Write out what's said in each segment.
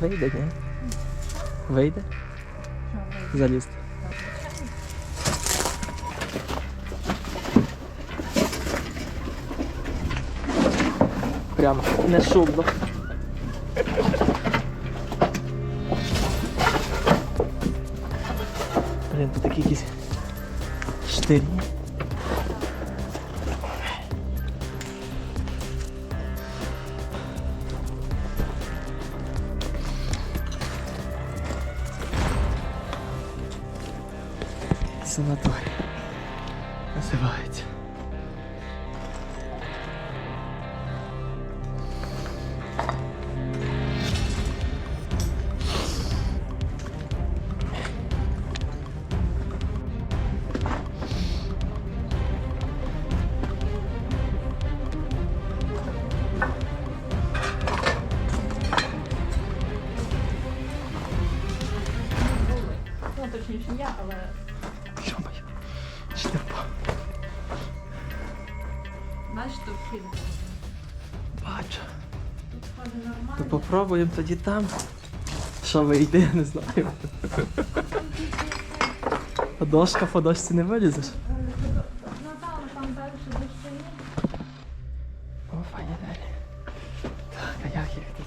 Вийде, ні? Вийде? Залізти. Прямо не шумно. Санаторій. Називається. То попробуємо тоді там. Що вийде, я не знаю. А дошка по дошці не вилізеш. Ну там, там далі дощі є. О, далі. Так, а як їх тут?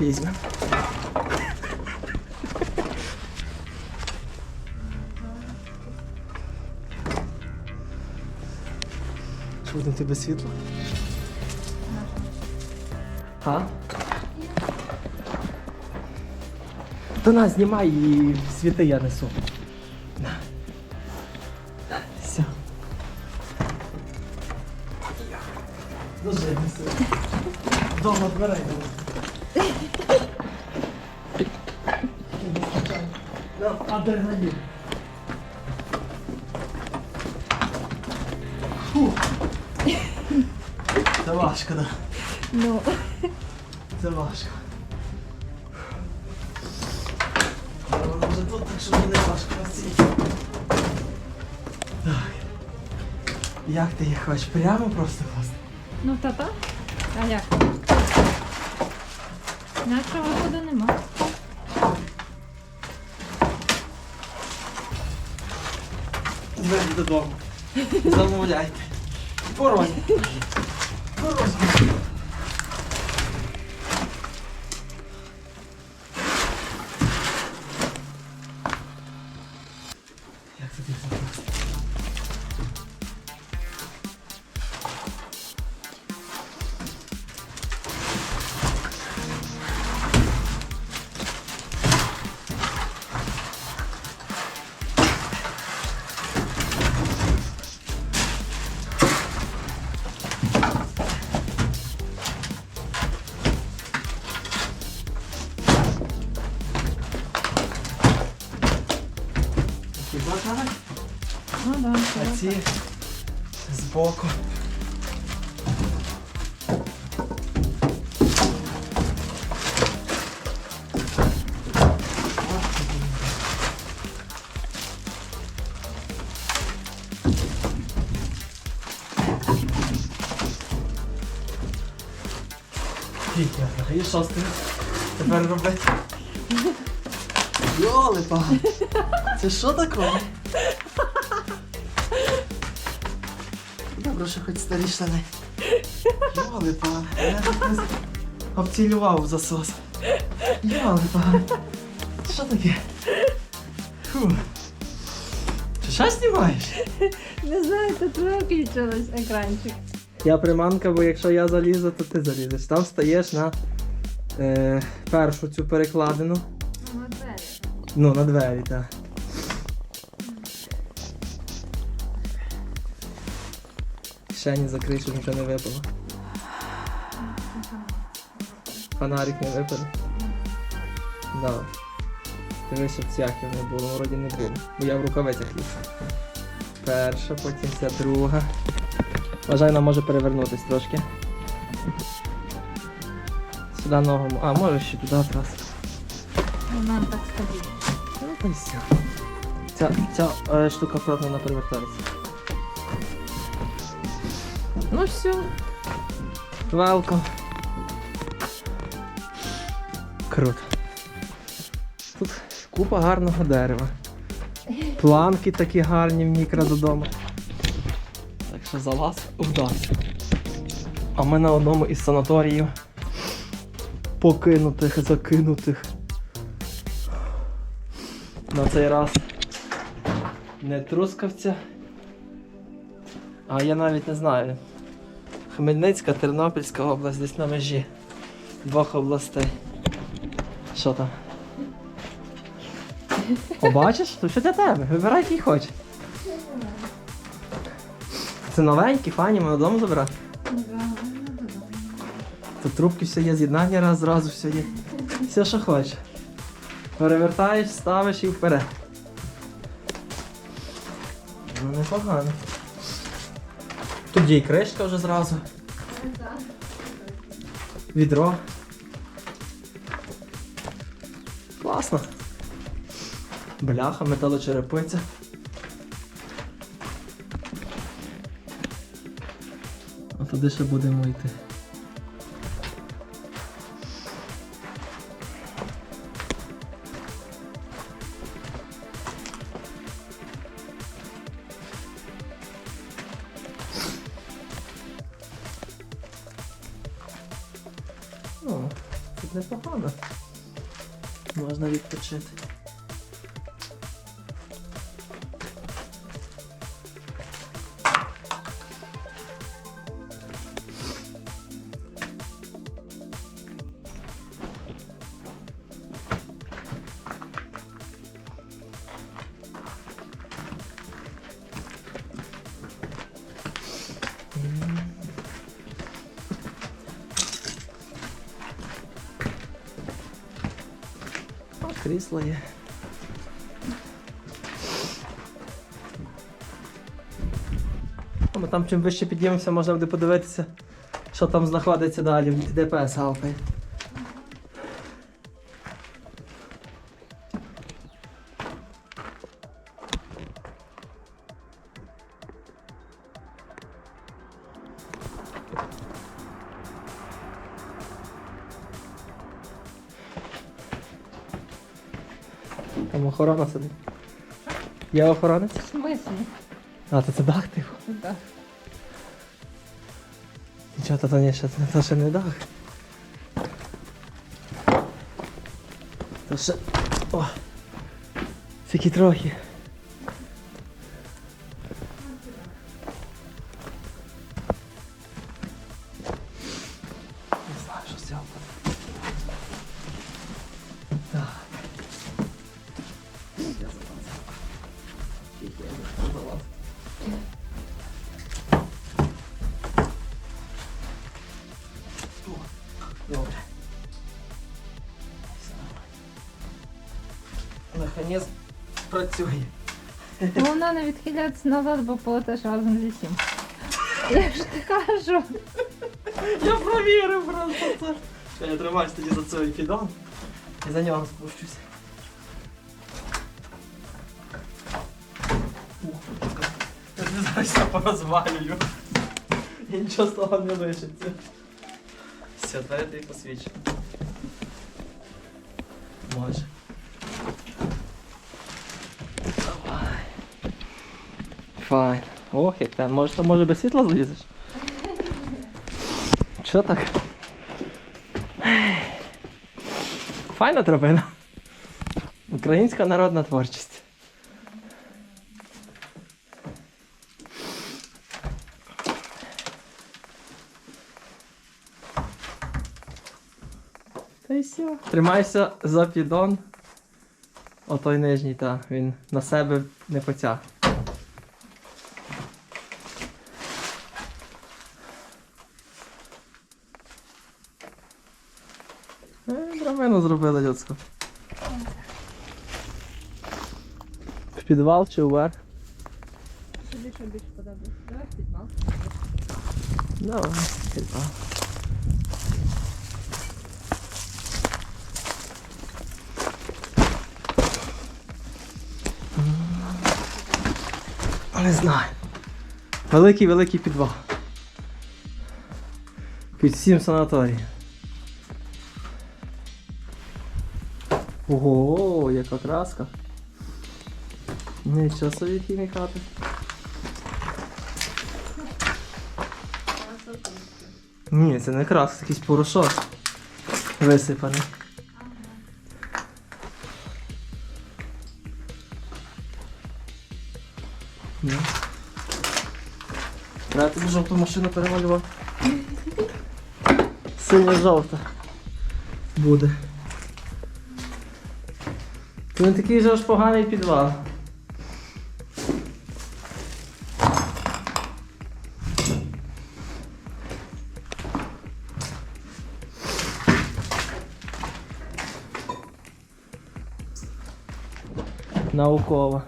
Візьмемо. Будемо тебе світло? А? То на, знімай і світи я несу. На. На, Все. Дуже несу. Дома дверей дома. Адреналін. Важко, да. Ну, Це важко. Але Воно вже тут, так що мені не важко на. Так. Як ти їх хочеш? Прямо просто власне? ну та-та. А як? Нашого ходу нема. Двері додому. Замовляйте. Порожні. Kurwa, Фігня, і що з тим тепер робити? Йоли пан! Це що таке? Добре, що хоч старі штани. Йоли пан, я тут не обцілював засос. Йоли пан. Що таке? Фу. Ти що знімаєш? Не знаю, тут виключилось екранчик. Я приманка, бо якщо я залізу, то ти залізеш. Там стаєш на е, першу цю перекладину. Ну, на двері. Ну, на двері, так. Кишені закрий, щоб нічого не випало. Фонарик не випаде. Да. Дивись, щоб цяхів не було, вроді не було. Бо я в рукавицях лізу. Перша, потім ця друга. Вважай, вона може перевернутись трошки. Сюди ногу. А, може ще туди якраз. Вона так стабільно. Ну, та й все. Ця, ця е, штука правда не перевертається. Ну все. Велком. Круто. Тут купа гарного дерева. Планки такі гарні в мікро додому. Що за вас вдався. А ми на одному із санаторіїв покинутих, закинутих. На цей раз не трускавця. А я навіть не знаю. Хмельницька, Тернопільська область десь на межі двох областей. Що там? О, бачиш? Тут що для тебе? Вибирай який хочеш. Це новенькі, фані, ми додому забирати. Тут трубки все є, з'єднання раз зразу все є. Все, що хочеш. Перевертаєш, ставиш і вперед. Ну непогано. Тут є і кришка вже зразу. Відро. Класно. Бляха, металочерепиця. А туди ще будемо йти. О, Ми там чим вище підіймемося, можна буде подивитися, що там знаходиться далі де ДПС Алпи. Там охорона сидить. Є охоронець? В смислі? А, то це дах, типу. Так. Нічого, то, то ні, ще, то ще не дах. То ще. О! Тільки трохи. Я не. Добре. Механізм працює. Головне не відхилятися назад, бо полетиш разом зі всім. Я ж ти кажу. Я провірив просто це. Я тримаюсь тоді за цей підон і за нього спущусь. Порозвалюю. І нічого з того не лишиться. Все, тепер тобі посвідчу. Може. Давай. Файн. Ох, як там. Може, то може без світла залізеш? Що так? Файна тропина. Українська народна творчість. Та й все. Тримайся за піддон. Отой нижній, та він на себе не потяг. Е, Драбину зробили людську. В підвал чи вверх? Собі що більше подобається. Давай підвал. Давай, підвал. Не знаю. Великий великий підвал. Під сім санаторій. Ого, яка краска. Нічого собі хімікати. Ні, це не краска, це якийсь порошок висипаний. Жовту машину перемалювати. Синя-жовта. Буде. Це не такий же аж поганий підвал. Науково.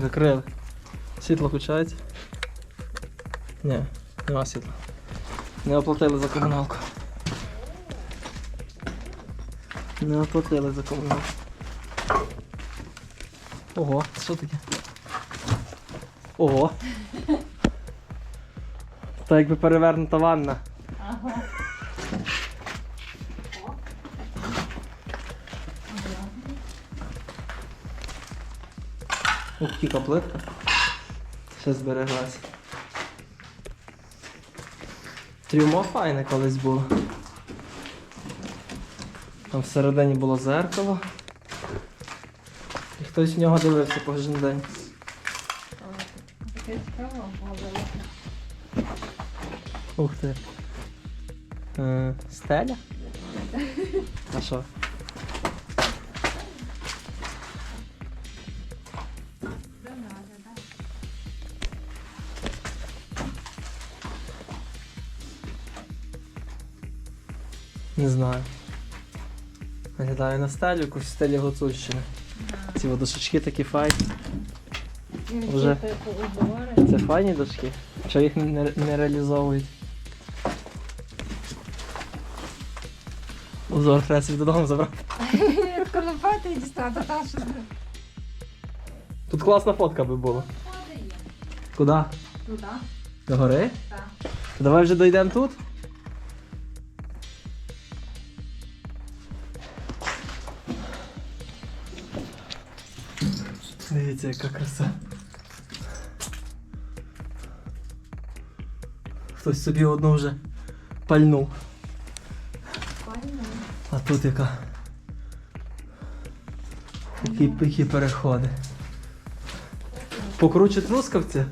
Закрили. Світло включається? Ні, нема світла. Не оплатили за комуналку. Не оплатили за комуналку. Ого, що таке? Ого. Та якби перевернута ванна. Ага. Ух, тіка плитка. Ще збереглась. Трюмо файне колись було. Там всередині було зеркало. І хтось в нього дивився кожен день. Таке цікаво було. Ух ти. Е, стеля? А що? Не знаю. Виглядає на якусь в стилі Гуцульщини. Ці водошечки такі файні. Вже. Типу. Це файні дошки. Що їх не, не реалізовують. Узор треба собі додому забрати. Колопати і дістати там щось. Тут класна фотка би була. Куди? Туди. До гори? Так. Давай вже дойдемо тут. Дивіться, яка краса. Хтось собі одну вже пальнув. А тут яка. Які, які переходи. Покруче трускавці.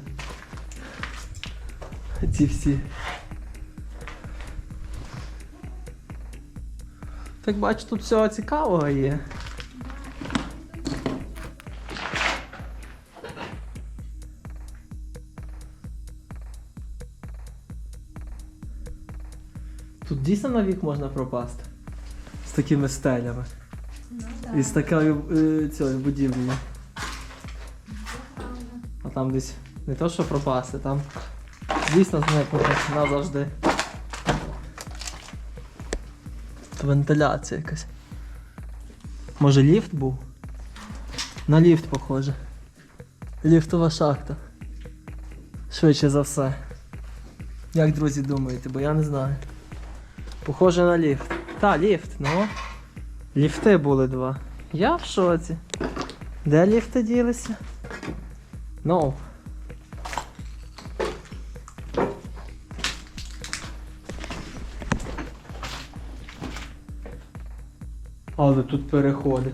Ці всі. Так бачу, тут всього цікавого є. Дійсно на вік можна пропасти. З такими стелями. І з такою е, цією будівлею. А там десь не то, що пропасти, там дійсно зникнути назавжди. Вентиляція якась. Може ліфт був? На ліфт похоже. Ліфтова шахта. Швидше за все. Як друзі думаєте, бо я не знаю. Похоже на ліфт. Та, ліфт, ну. Ліфти були два. Я в шоці. Де ліфти ділися? Ну. Але тут переходи.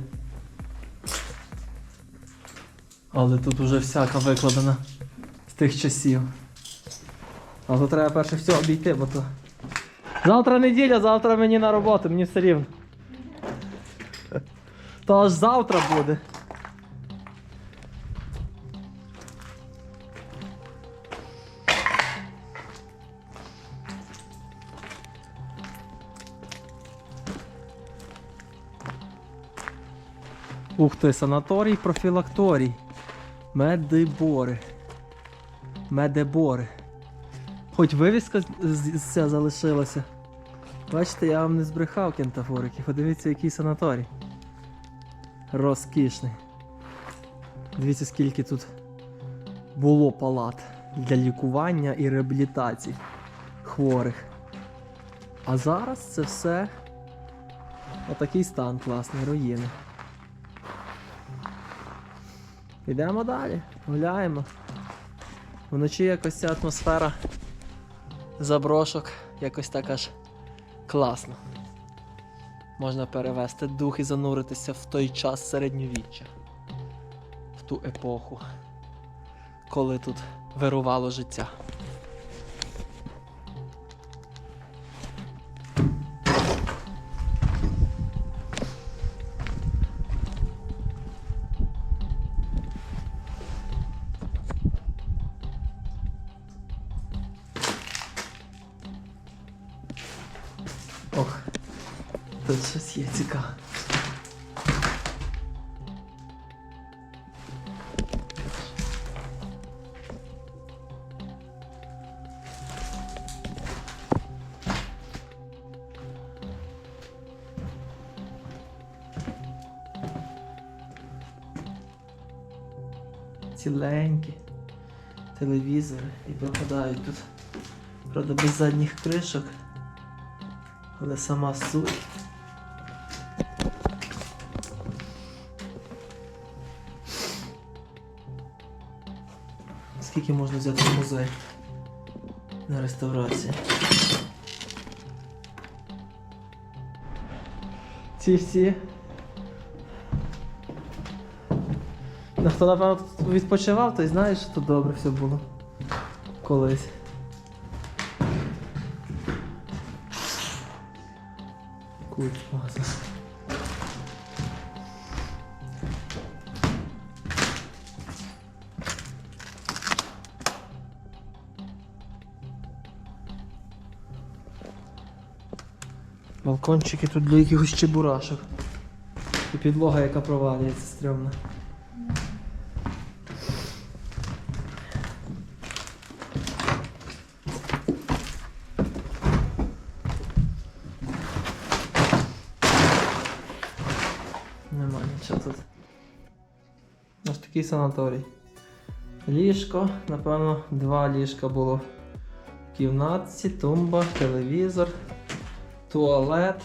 Але тут уже всяка викладена з тих часів. А то треба перше все обійти, бо то. Завтра неділя, завтра мені на роботу, мені все рівно. То аж завтра буде. Ух ти, санаторій профілакторій. Медибори. Медибори. Хоч вивіска ця залишилася. Бачите, я вам не збрехав кентафорики. Подивіться, який санаторій. Розкішний. Дивіться, скільки тут було палат для лікування і реабілітації хворих. А зараз це все отакий стан класний, руїни. Йдемо далі, гуляємо. Вночі якось ця атмосфера заброшок якось так аж класно. Можна перевести дух і зануритися в той час середньовіччя, в ту епоху, коли тут вирувало життя. Цікаве. Ціленькі телевізори і пропадають тут. Правда, без задніх кришок. Але сама суть. Скільки можна взяти в музей на реставрації? Ці всі. Ну, хто напевно тут відпочивав, той знає, що тут добре все було колись. Культ Балкончики тут для якихось чебурашок. І підлога, яка провалюється стрьомна. Нема нічого тут. Ось такий санаторій. Ліжко, напевно, два ліжка було в кімнатці, тумба, телевізор, туалет.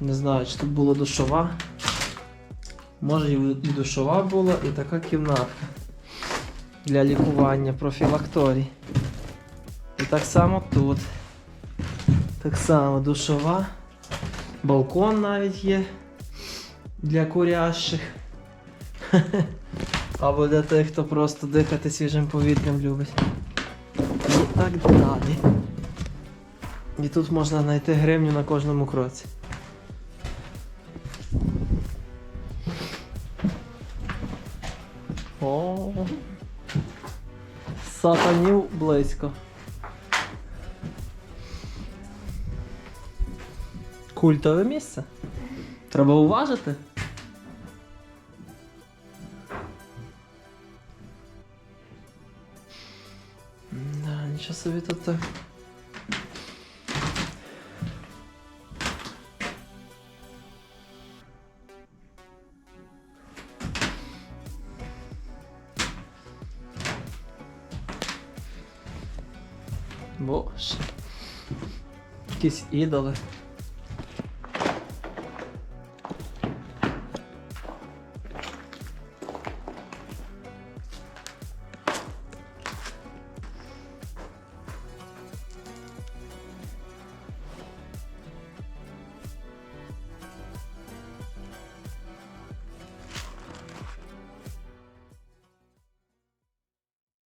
Не знаю, чи тут була душова. Може і душова була, і така кімнатка для лікування, профілакторій. І так само тут. Так само душова. Балкон навіть є для курящих. Або для тих, хто просто дихати свіжим повітрям любить. І так далі. І тут можна знайти гривню на кожному кроці. О, сатанів близько. Культове місце. Треба уважити. Да, нічого собі тут так. Moça. Que ídolo